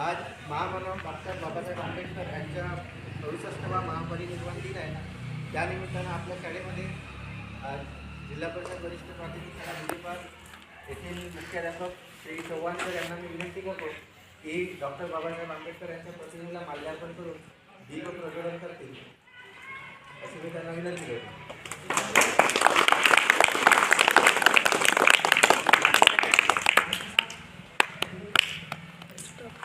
आज महामानव डॉक्टर बाबासाहेब आंबेडकर यांच्या चौसष्टवा महापरिनिर्वाण दिन आहे. त्यानिमित्तानं आपल्या शाळेमध्ये आज जिल्हा परिषद वरिष्ठ प्राथमिक शाळा मुलीपास येथील मुख्याध्यापक श्री चव्हाणकर यांना मी विनंती करतो की डॉक्टर बाबासाहेब आंबेडकर यांच्या प्रतिमेला माल्यार्पण करून दीप प्रज्वलन करतील. अशी मी त्यांना विनंती करतो.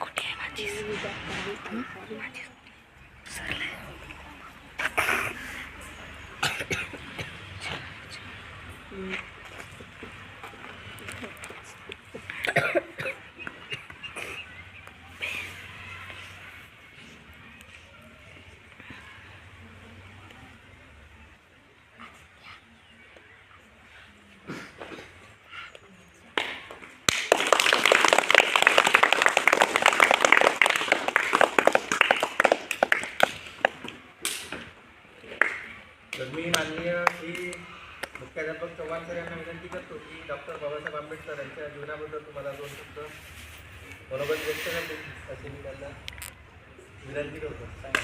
कुठे आहे माझी हं? माझी you. डॉक्टर बाबासाहेब आंबेडकर यांच्या जीवनाबद्दल तुम्हाला दोन शब्द मनोगत व्यक्त करते असे मी त्यांना विनंती करतो. सांगा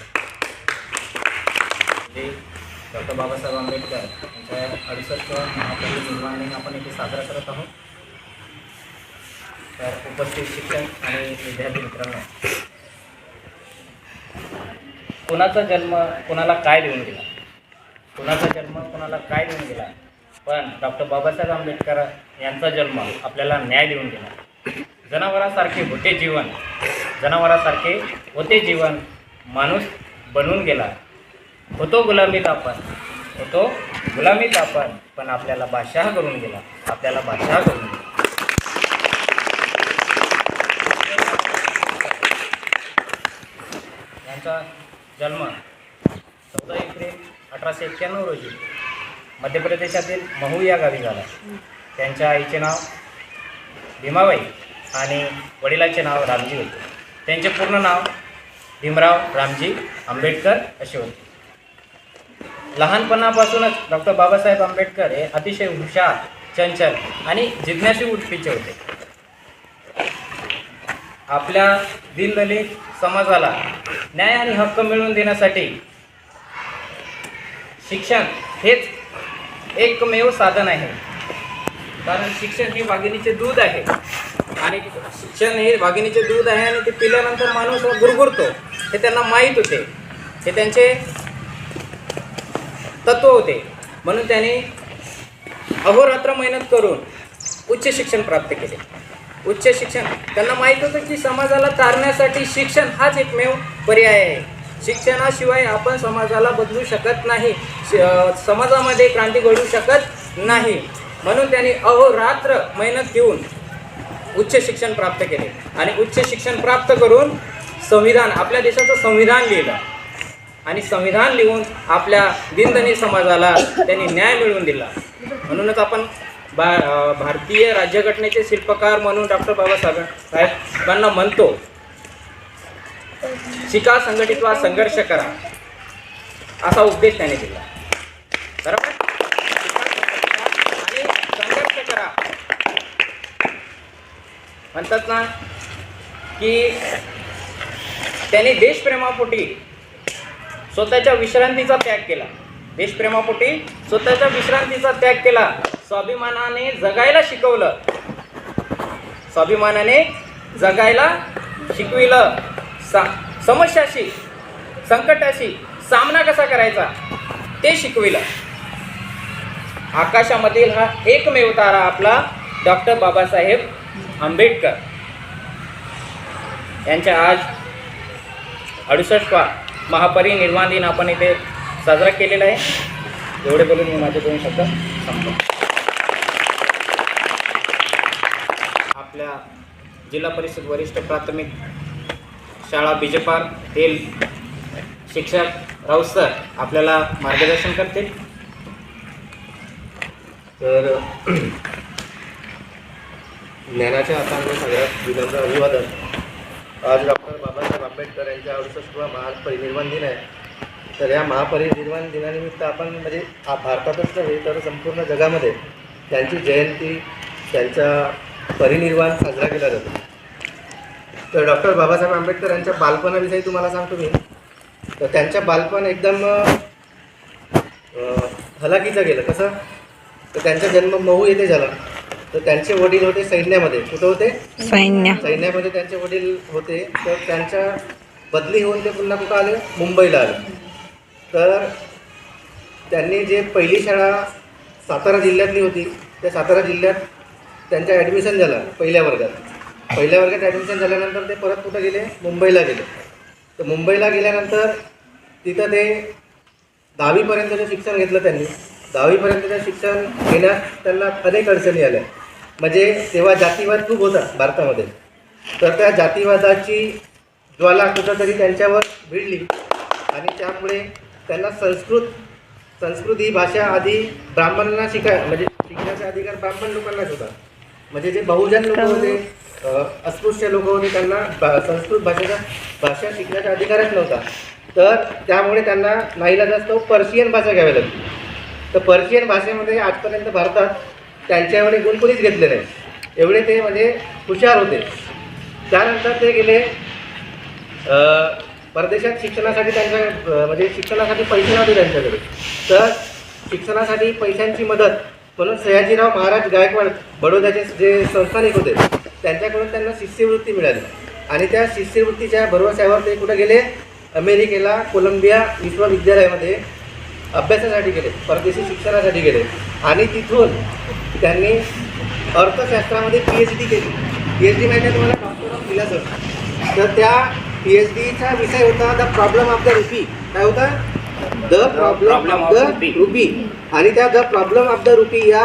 डॉक्टर बाबासाहेब आंबेडकर यांच्या अडुसष्ट महापरिनिर्वाण दिन आपण इथे साजरा करत आहोत. तर उपस्थित शिक्षक आणि विद्यार्थी मित्रांनो कुणाचा जन्म कुणाला काय देऊन गेला? कुणाचा जन्म कुणाला काय देऊन गेला? पण डॉक्टर बाबासाहेब आंबेडकर यांचा जन्म आपल्याला न्याय देऊन गेला जनावरासारखे होते जीवन जनावरासारखे होते जीवन माणूस बनून गेला. होतो गुलामीत आपण होतो गुलामीत आपण पण आपल्याला बादशाह करून गेला आपल्याला बादशाह करून गेला. यांचा जन्म चौदा एप्रिल अठराशे एक्क्याण्णव रोजी मध्य प्रदेशातील महू या गावी झाला. त्यांच्या आईचे नाव भीमाबाई आणि वडिलांचे नाव रामजी होते. त्यांचे पूर्ण नाव भीमराव रामजी आंबेडकर असे होते. लहानपणापासूनच डॉक्टर बाबासाहेब आंबेडकर हे अतिशय हुशार चंचल आणि जिज्ञासू उठपीचे होते. आपल्या दिनदलित समाजाला न्याय आणि हक्क मिळवून देण्यासाठी शिक्षण हेच एकमेव साधन आहे. कारण शिक्षण हे वाघिणीचे दूध आहे. आणि शिक्षण हे वाघिणीचे दूध आहे आणि ते पिल्यानंतर माणूस गुरगुरतो. हे त्यांना माहीत होते. हे त्यांचे तत्व होते. म्हणून त्यांनी अहोरात्र मेहनत करून उच्च शिक्षण प्राप्त केले. उच्च शिक्षण त्यांना माहीत होतं की समाजाला तारण्यासाठी शिक्षण हाच एकमेव पर्याय आहे. शिक्षणाशिवाय आपण समाजाला बदलू शकत नाही. श- समाजामध्ये क्रांती घडू शकत नाही. म्हणून त्यांनी अहोरात्र मेहनत घेऊन उच्च शिक्षण प्राप्त केले. आणि उच्च शिक्षण प्राप्त करून संविधान आपल्या देशाचं संविधान लिहिलं. आणि संविधान लिहून आपल्या दिनदनी समाजाला त्यांनी न्याय मिळवून दिला. म्हणूनच आपण बा भारतीय राज्यघटनेचे शिल्पकार म्हणून डॉक्टर बाबासाहेब साहेबांना म्हणतो शिका संघटित व्हा संघर्ष करा. असा उपदेश त्याने दिला. बरोबर? आणि संघर्ष करा. म्हणतात ना की त्याने देशप्रेमापोटी स्वतःच्या विश्रांतीचा त्याग केला. देशप्रेमापोटी स्वतःच्या विश्रांतीचा त्याग केला. स्वाभिमानाने जगायला शिकवलं. स्वाभिमानाने जगायला शिकविलं. सा समस्याशी संकटाशी सामना कसा करायचा ते शिकविलं. आकाशामधील हा एकमेव तारा आपला डॉक्टर बाबासाहेब आंबेडकर. यांच्या आज अडुसष्टवा महापरिनिर्वाण दिन आपण इथे साजरा केलेला आहे. एवढे बोलून मी माझे दोन शब्द संपतो आपल्या जिल्हा परिषद वरिष्ठ प्राथमिक शाळा बिजेपार येथील शिक्षक राऊत सर आपल्याला मार्गदर्शन करतील. तर ज्ञानाच्या हाताने सगळ्यात विनम्र अभिवादन. आज डॉक्टर बाबासाहेब आंबेडकर यांच्या अडुसष्टवा महापरिनिर्वाण दिन आहे. तर या महापरिनिर्वाण दिनानिमित्त आपण म्हणजे भारतातच नव्हे तर संपूर्ण जगामध्ये त्यांची जयंती त्यांचा परिनिर्वाण साजरा केला जातो. तर डॉक्टर बाबासाहेब आंबेडकर यांच्या बालपणाविषयी तुम्हाला सांगतो मी. तर त्यांच्या बालपण एकदम अं, हलाखीचं गेलं. कसं? तर त्यांचा जन्म महू येथे झाला. तर त्यांचे वडील होते सैन्यामध्ये. कुठं होते? सैन्य. सैन्यामध्ये त्यांचे वडील होते. तर त्यांच्या बदली होऊन ते पुन्हा कुठं आले? मुंबईला आले. तर त्यांनी जे पहिली शाळा सातारा जिल्ह्यातली होती त्या सातारा जिल्ह्यात त्यांचं ॲडमिशन झालं पहिल्या वर्गात. पहिल्या वर्गात ॲडमिशन झाल्यानंतर ते परत कुठं गेले? मुंबईला गेले. तर मुंबईला गेल्यानंतर तिथं ते दहावीपर्यंतचं शिक्षण घेतलं त्यांनी दहावीपर्यंतचं शिक्षण घेण्यात त्यांना अनेक अडचणी आल्या. म्हणजे तेव्हा जातीवाद खूप होता भारतामध्ये. तर त्या जातीवादाची ज्वाला कुठंतरी त्यांच्यावर भिडली आणि त्यामुळे त्यांना संस्कृत संस्कृत ही भाषा आधी ब्राह्मणांना शिकाय म्हणजे शिकण्याचा अधिकार ब्राह्मण लोकांनाच होता. म्हणजे जे बहुजन लोक होते अस्पृश्य लोक होते त्यांना भा संस्कृत भाषेचा भाषा शिकण्याचा अधिकारच नव्हता तर त्यामुळे त्यांना नाहीला जास्त पर्शियन भाषा घ्यावी लागली. तर पर्शियन भाषेमध्ये आजपर्यंत भारतात त्यांच्या एवढे गुण कोणीच घेतले नाही. एवढे ते म्हणजे हुशार होते. त्यानंतर ते गेले परदेशात शिक्षणासाठी त्यांच्या म्हणजे शिक्षणासाठी पैसे नव्हते त्यांच्याकडे. तर शिक्षणासाठी पैशांची मदत म्हणून सयाजीराव महाराज गायकवाड बडोद्याचे जे संस्थानिक होते त्यांच्याकडून त्यांना शिष्यवृत्ती मिळाली. आणि त्या शिष्यवृत्तीच्या भरवशावर ते कुठं गेले? अमेरिकेला कोलंबिया विश्वविद्यालयामध्ये अभ्यासासाठी गेले परदेशी शिक्षणासाठी गेले. आणि तिथून त्यांनी अर्थशास्त्रामध्ये पी एच डी केली. पी एच डी माहिती आहे तुम्हाला? डॉक्टर ऑफ फिलॉसॉफी तर त्या पी एच डीचा विषय होता the problem of the rupee काय होता? The problem of the rupee आणि त्या the problem of the rupee या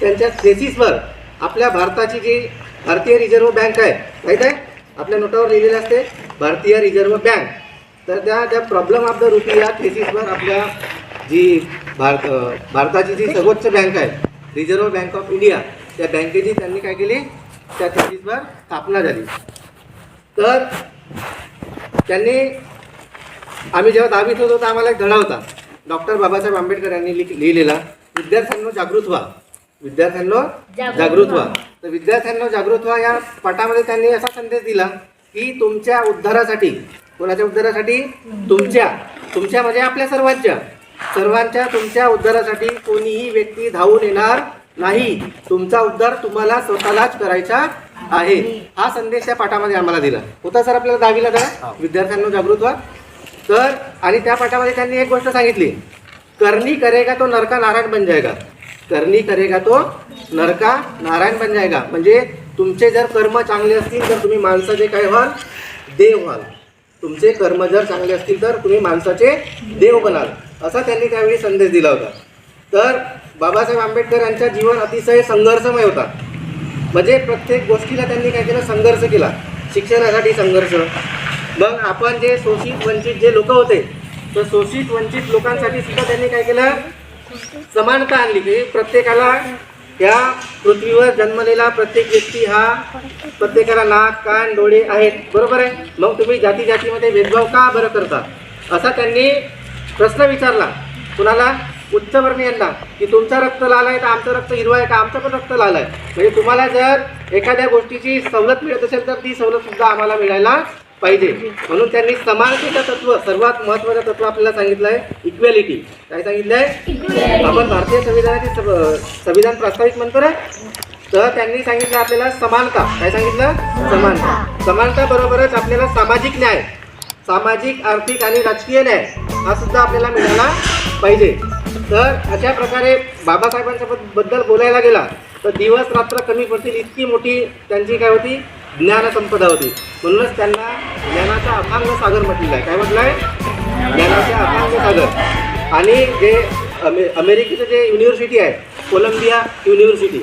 त्यांच्या थेसिसवर आपल्या भारताची जी भारतीय रिझर्व्ह बँक आहे. माहीत आहे? आपल्या नोटावर लिहिलेलं असते भारतीय रिझर्व्ह बँक. तर त्या त्या प्रॉब्लेम ऑफ द रुपी या थेसिसवर आपल्या जी भारत भारताची जी सर्वोच्च बँक आहे रिझर्व्ह बँक ऑफ इंडिया त्या बँकेची त्यांनी काय केली? त्या थेसिसवर स्थापना झाली. तर त्यांनी आम्ही जेव्हा दहावीत होतो तर आम्हाला एक धडा होता. डॉक्टर बाबासाहेब आंबेडकर यांनी लिहिलेला विद्यार्थ्यांना जागृत व्हा. विद्यार्थ्यांनो जागृत व्हा. तर विद्यार्थ्यांनो जागृत व्हा. या पाठामध्ये त्यांनी असा संदेश दिला की तुमच्या उद्धारासाठी कोणाच्या उद्धारासाठी? तुमच्या. तुमच्या. म्हणजे आपल्या सर्वांच्या. सर्वांच्या तुमच्या उद्धारासाठी कोणीही व्यक्ती धावून येणार नाही. तुमचा उद्धार तुम्हाला स्वतःलाच करायचा आहे. हा संदेश त्या पाठामध्ये आम्हाला दिला. होता सर आपल्याला दहावीला धडा विद्यार्थ्यांनो जागृत व्हा. तर आणि त्या पाठामध्ये त्यांनी एक गोष्ट सांगितली. करनी करेगा तो नरका नारायण बन जाएगा. करनी करेगा तो नरका नारायण बन जाएगा. म्हणजे तुमचे जर कर्म चांगले असतील तर तुम्ही माणसाचे काय व्हाल? देव व्हाल. तुमचे कर्म जर चांगले असतील तर तुम्ही माणसाचे देव बनाल. असा त्यांनी त्यावेळी संदेश दिला होता. तर बाबासाहेब आंबेडकर यांचा जीवन अतिशय संघर्षमय होता. म्हणजे प्रत्येक गोष्टीला त्यांनी काय केलं? संघर्ष केला. शिक्षणासाठी संघर्ष. मग आपण जे शोषित वंचित जे लोक होते तर शोषित वंचित लोकांसाठी सुद्धा त्यांनी काय केलं? समानता आणली की प्रत्येकाला या पृथ्वीवर जन्मलेला प्रत्येक व्यक्ती हा प्रत्येकाला नाक कान डोळे आहेत. बरोबर आहे? मग तुम्ही जाती जातीमध्ये भेदभाव का बरं करता? असा त्यांनी प्रश्न विचारला. कुणाला? उच्चवर्णीयांना की तुमचा रक्त लाल आहे तर आमचं रक्त हिरवा आहे का आमचं पण रक्त लाल आहे. म्हणजे तुम्हाला जर एखाद्या गोष्टीची सवलत मिळत असेल तर ती सवलतसुद्धा आम्हाला मिळायला पाहिजे. म्हणून त्यांनी समानतेचं तत्व सर्वात महत्त्वाचं तत्व आपल्याला सांगितलं आहे इक्वॅलिटी काय सांगितलं आहे? आपण भारतीय संविधानाचे संविधान प्रास्ताविक म्हणतो ना तर त्यांनी सांगितलं आपल्याला समानता. काय सांगितलं? समानता. समानता बरोबरच आपल्याला सामाजिक न्याय सामाजिक आर्थिक आणि राजकीय न्याय हा सुद्धा आपल्याला मिळाला पाहिजे. तर अशा प्रकारे बाबासाहेबांच्या बद- बद्दल बोलायला गेला तर दिवस रात्र कमी पडतील इतकी मोठी त्यांची काय होती? ज्ञानसंपदा होती. म्हणूनच त्यांना ज्ञानाचा अथांग सागर म्हटलेलं आहे. काय म्हटलं आहे ज्ञानाचा अथांग सागर. आणि जे अमे अमेरिकेचं जे युनिव्हर्सिटी आहे कोलंबिया युनिव्हर्सिटी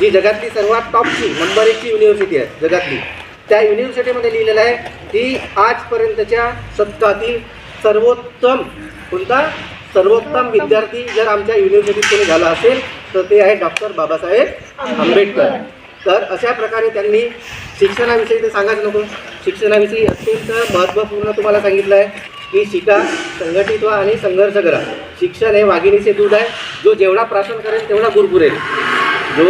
जी जगातली सर्वात टॉपची नंबर एकची युनिव्हर्सिटी आहे जगातली. त्या युनिव्हर्सिटीमध्ये लिहिलेलं आहे की आजपर्यंतच्या शतकातील सर्वोत्तम कोणता? सर्वोत्तम विद्यार्थी जर आमच्या युनिव्हर्सिटीत कोणी झाला असेल तर ते आहे डॉक्टर बाबासाहेब आंबेडकर. तर अशा प्रकारे त्यांनी शिक्षणाविषयी ते सांगायचं नको. शिक्षणाविषयी अत्यंत महत्त्वपूर्ण तुम्हाला सांगितलं आहे की शिका संघटित व्हा आणि संघर्ष करा. शिक्षण हे वाघिणीचे दूध आहे. जो जेवढा प्राशन करेल तेवढा गुरगुरेल. जो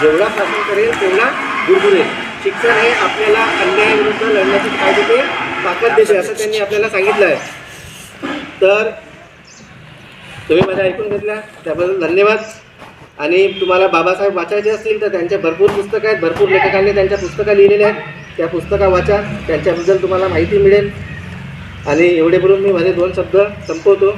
जेवढा प्राशन करेल तेवढा गुरगुरेल. शिक्षण हे आपल्याला अन्यायाविरुद्ध लढण्याची काय देते ताकद देते असं त्यांनी आपल्याला सांगितलं आहे. तर तुम्ही माझ्या ऐकून घेतल्या त्याबद्दल धन्यवाद. आणि तुम्हाला बाबासाहेब वाचायचे असतील तर त्यांच्या भरपूर पुस्तकं आहेत भरपूर लेखकांनी त्यांच्या पुस्तकं लिहिलेल्या आहेत. त्या पुस्तका वाचा त्यांच्याबद्दल तुम्हाला माहिती मिळेल. आणि एवढे बोलून मी माझे दोन शब्द संपवतो.